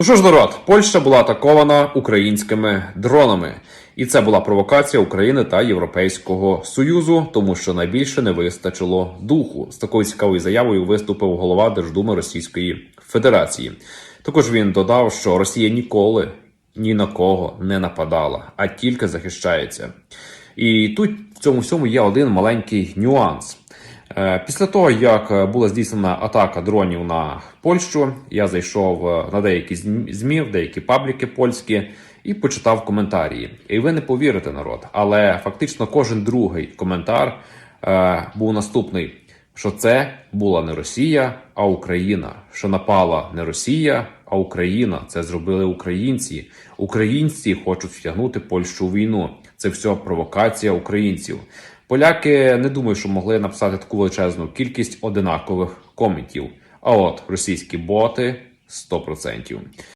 Ну що ж, народ, Польща була атакована українськими дронами, і це була провокація України та Європейського союзу, тому що найбільше не вистачило духу. З такою цікавою заявою виступив голова Держдуми Російської Федерації. Також він додав, що Росія ніколи ні на кого не нападала, а тільки захищається. І тут в цьому всьому є один маленький нюанс. Е, Після того, як е, була здійснена атака дронів на Польщу, я зайшов е, на деякі зм- ЗМІ, в деякі пабліки польські і почитав коментарі. І ви не повірите, народ, але фактично кожен другий коментар був наступний: що це була не Росія, а Україна. Що напала не Росія, а Україна. Це зробили українці. Українці хочуть втягнути Польщу у війну. Це все провокація українців. Поляки не думаю, що могли написати таку величезну кількість одинакових коментів. А от російські боти 100%.